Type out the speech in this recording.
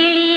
கிளி